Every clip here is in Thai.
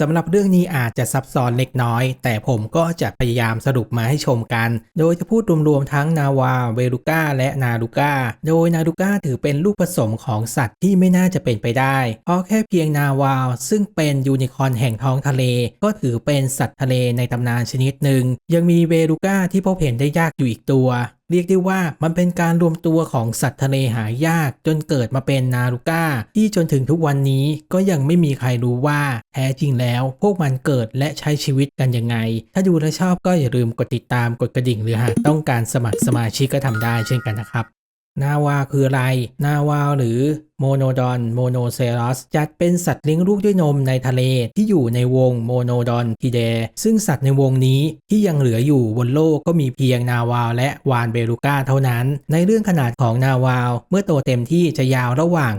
สำหรับเรื่องนี้อาจจะซับซ้อนเล็กน้อย แต่ผมก็จะพยายามสรุปมาให้ชมกัน โดยจะพูดรวมๆทั้งนาวา เวลูก้า และนาดูก้า โดยนาดูก้าถือเป็นลูกผสมของสัตว์ที่ไม่น่าจะเป็นไปได้ เพราะแค่เพียงนาวาซึ่งเป็นยูนิคอร์นแห่งท้องทะเล ก็ถือเป็นสัตว์ทะเลในตำนานชนิดหนึ่ง ยังมีเวลูก้าที่พบเห็นได้ยากอยู่อีกตัว เรียกได้ว่ามันเป็นการรวมตัวของสัตว์ทะเลหายาก จนเกิดมาเป็นนารูก้า ที่จนถึงทุกวันนี้ก็ยังไม่มีใครรู้ว่าแท้จริงแล้วพวกมันเกิดและใช้ชีวิตกันยังไง ถ้าดูและชอบก็อย่าลืมกดติดตามกดกระดิ่งหรือหากต้องการสมัครสมาชิกก็ทำได้เช่นกันนะครับนาวาคืออะไร นาวาหรือ โมโนดอนโมโนเซรอสจัดเป็นสัตว์เลี้ยงลูกด้วยนมในทะเลที่อยู่ในวงโมโนดอนทีเด ซึ่งสัตว์ในวงนี้ที่ยังเหลืออยู่บนโลกก็มีเพียงนาวาวและวานเบลูก้าเท่านั้น ในเรื่องขนาดของนาวาว เมื่อโตเต็มที่จะยาวระหว่าง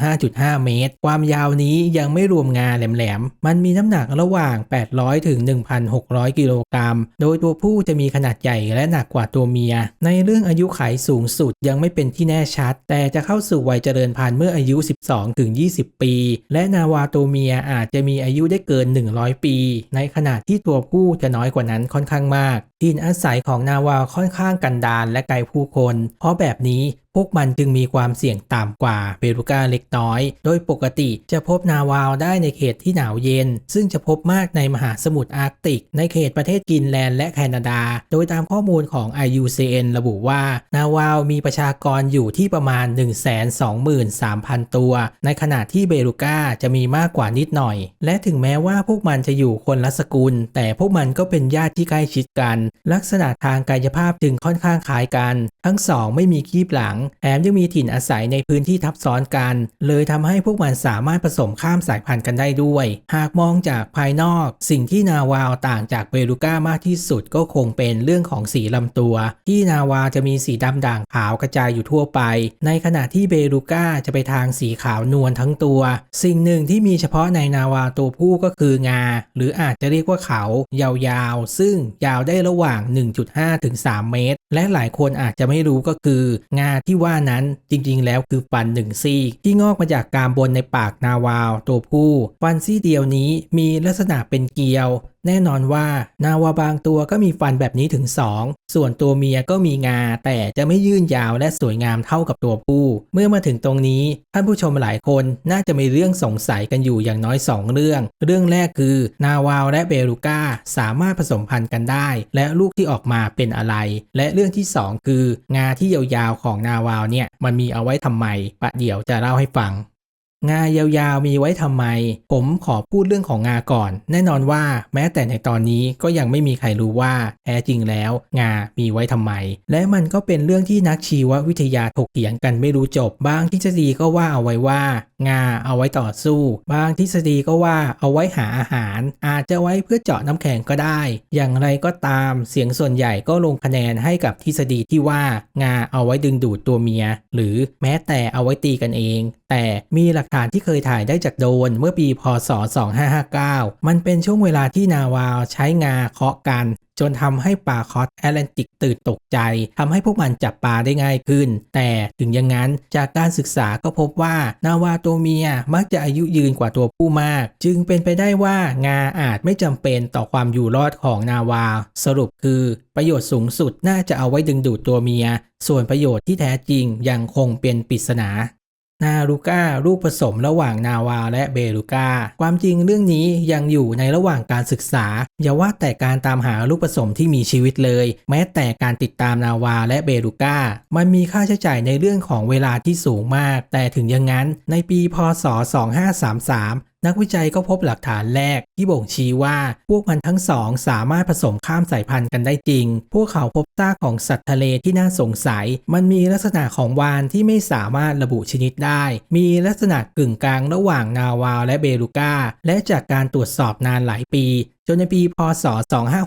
3-5.5 เมตร ความยาวนี้ยังไม่รวมงาแหลมๆ มันมีน้ำหนักระหว่าง 800 ถึง 1,600 กิโลกรัม โดยตัวผู้จะมีขนาดใหญ่และหนักกว่าตัวเมีย ในเรื่องอายุขัยสูงสุดยังไม่เป็นที่แน่ชัด แต่จะเข้าสู่วัยเจริญพันธุ์เมื่ออายุ 12ถึง20ปี และนาวาตัวเมียอาจจะมีอายุได้เกิน 100 ปี ในขณะที่ตัวผู้จะน้อยกว่านั้นค่อนข้างมากถิ่นอาศัยของนาวาค่อนข้างกันดารและไกลผู้คน เพราะแบบนี้ พวกมันจึงมีความเสี่ยงต่ำกว่าเบรูก้าเล็กน้อย โดยปกติจะพบนาวาวได้ในเขตที่หนาวเย็น ซึ่งจะพบมากในมหาสมุทรอาร์กติก ในเขตประเทศกรีนแลนด์และแคนาดา โดยตามข้อมูลของ IUCN ระบุว่า นาวาวมีประชากรอยู่ที่ประมาณ 123,000 ตัว ในขณะที่เบรูก้าจะมีมากกว่านิดหน่อย และถึงแม้ว่าพวกมันจะอยู่คนละสกุล แต่พวกมันก็เป็นญาติที่ใกล้ชิดกัน ลักษณะทางกายภาพจึงค่อนข้างคล้ายกัน ทั้งสองไม่มีคีบหลังแถมยังมีถิ่นอาศัยในพื้นที่ทับซ้อนกัน เลยทำให้พวกมันสามารถผสมข้ามสายพันธุ์กันได้ด้วย หากมองจากภายนอก สิ่งที่นาวาวต่างจากเบลูก้ามากที่สุดก็คงเป็นเรื่องของสีลำตัว ที่นาวาจะมีสีดำด่างขาวกระจายอยู่ทั่วไป ในขณะที่เบลูก้าจะไปทางสีขาวนวลทั้งตัว สิ่งหนึ่งที่มีเฉพาะในนาวาตัวผู้ก็คืองา หรืออาจจะเรียกว่าเขา ยาวๆ ซึ่งยาวได้ระหว่าง 1.5 ถึง 3 เมตร และหลายคนอาจจะไม่รู้ก็คืองาที่ที่ว่านั้นจริงๆ แล้วคือฟันหนึ่งซี่ที่งอกมาจากกรามบนในปากนาวาวตัวผู้ ฟันซี่เดียวนี้มีลักษณะเป็นเกลียวแน่นอนว่านาวาบางตัวก็มีฟันแบบนี้ถึง 2 ส่วนตัวเมียก็มีงา แต่จะไม่ยื่นยาวและสวยงามเท่ากับตัวผู้ เมื่อมาถึงตรงนี้ท่านผู้ชมหลายคนน่าจะมีเรื่องสงสัยกันอยู่อย่างน้อย 2 เรื่อง เรื่องแรกคือ นาวาวและเบรูก้าสามารถผสมพันธุ์กันได้ และลูกที่ออกมาเป็นอะไร และเรื่องที่ 2 คืองาที่ยาวๆของนาวาวเนี่ยมันมีเอาไว้ทำไมปะเดี๋ยวจะเล่าให้ฟัง งายาวๆมีไว้ทำไม ผมขอพูดเรื่องของงาก่อน แน่นอนว่าแม้แต่ในตอนนี้ก็ยังไม่มีใครรู้ว่าแท้จริงแล้ว งามีไว้ทำไม และมันก็เป็นเรื่องที่นักชีววิทยาถกเถียงกันไม่รู้จบ บางทฤษฎีก็ว่าเอาไว้ว่า งาเอาไว้ต่อสู้ บางทฤษฎีก็ว่าเอาไว้หาอาหาร อาจจะไว้เพื่อเจาะน้ำแข็งก็ได้ อย่างไรก็ตามเสียงส่วนใหญ่ก็ลงคะแนนให้กับทฤษฎีที่ว่า งาเอาไว้ดึงดูดตัวเมีย หรือแม้แต่เอาไว้ตีกันเอง แต่มีหลักฐานที่เคยถ่ายได้จากโดนเมื่อปีพศ 2559 มันเป็นช่วงเวลาที่นาวาวใช้งาเคาะกัน จนทำให้ปลาคอสแอตแลนติกตื่นตกใจทำให้พวกมันจับปลาได้ง่ายขึ้น แต่ถึงอย่างนั้นจากการศึกษาก็พบว่านาวาตัวเมียมักจะอายุยืนกว่าตัวผู้มาก จึงเป็นไปได้ว่างาอาจไม่จำเป็นต่อความอยู่รอดของนาวา สรุปคือประโยชน์สูงสุดน่าจะเอาไว้ดึงดูดตัวเมีย ส่วนประโยชน์ที่แท้จริงยังคงเป็นปริศนา นารูก้าลูกผสมระหว่างนาวาและเบรูก้า ความจริงเรื่องนี้ยังอยู่ในระหว่างการศึกษา อย่าว่าแต่การตามหาลูกผสมที่มีชีวิตเลย แม้แต่การติดตามนาวาและเบรูก้า มันมีค่าใช้จ่ายในเรื่องของเวลาที่สูงมาก แต่ถึงอย่างนั้น ในปีพศ 2533นักวิจัยก็พบหลักฐานแรกที่บ่งชี้ว่า พวกมันทั้งสองสามารถผสมข้ามสายพันธุ์กันได้จริง พวกเขาพบซากของสัตว์ทะเลที่น่าสงสัย มันมีลักษณะของวานที่ไม่สามารถระบุชนิดได้ มีลักษณะกึ่งกลางระหว่างนาวาและเบรูก้า และจากการตรวจสอบนานหลายปีจนในปี พศ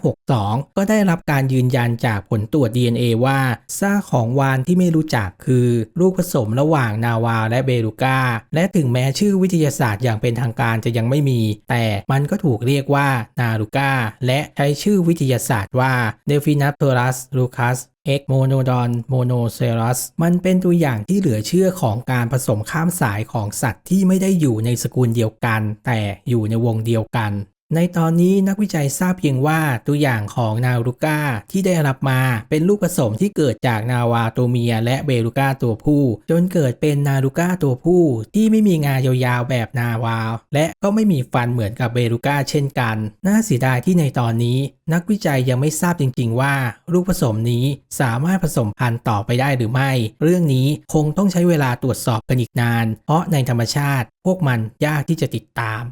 2562 ก็ได้รับการยืนยันจากผลตรวจ DNA ว่าซากของวานที่ไม่รู้จักคือ ลูกผสมระหว่างนาวาและเบรูก้าและถึงแม้ชื่อวิทยาศาสตร์อย่างเป็นทางการจะยังไม่มี แต่มันก็ถูกเรียกว่านารูก้าและใช้ชื่อวิทยาศาสตร์ว่าเดฟินัปโทรัสลูคัสเอ็กโมโนดอนโมโนเซรัสมันเป็นตัวอย่างที่เหลือเชื่อของการผสมข้ามสายของสัตว์ที่ไม่ได้อยู่ในสกุลเดียวกัน แต่อยู่ในวงเดียวกัน ในตอนนี้นักวิจัยทราบเพียงว่าตัวอย่างของนารูก้าที่ได้รับมาเป็นลูกผสมที่เกิดจากนาวาตัวเมียและเบลูก้าตัวผู้ จนเกิดเป็นนารูก้าตัวผู้ ที่ไม่มีงายาวๆแบบนาวาและก็ไม่มีฟันเหมือนกับเบลูก้าเช่นกัน น่าเสียดายที่ในตอนนี้ นักวิจัยยังไม่ทราบจริง ๆ ว่าลูกผสมนี้สามารถผสมพันธุ์ต่อไปได้หรือไม่ เรื่องนี้คงต้องใช้เวลาตรวจสอบกันอีกนาน เพราะในธรรมชาติ พวกมันยากที่จะติดตาม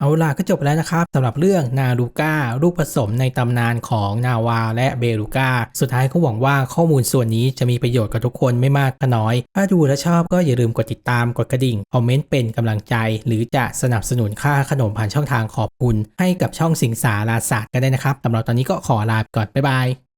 เอาล่ะก็จบแล้วนะครับสำหรับเรื่องนาลูก้าลูกผสมในตำนานของนาวาและเบลูก้าสุดท้ายก็หวังว่าข้อมูลส่วนนี้จะมีประโยชน์กับทุกคนไม่มากก็น้อย ถ้าดูและชอบก็อย่าลืมกดติดตามกดกระดิ่ง คอมเมนต์เป็นกำลังใจ หรือจะสนับสนุนค่าขนมผ่านช่องทางขอบคุณ ให้กับช่องสิงสาราศาสตร์ก็ได้นะครับสำหรับตอนนี้ก็ขอลาไปก่อนบ๊ายบาย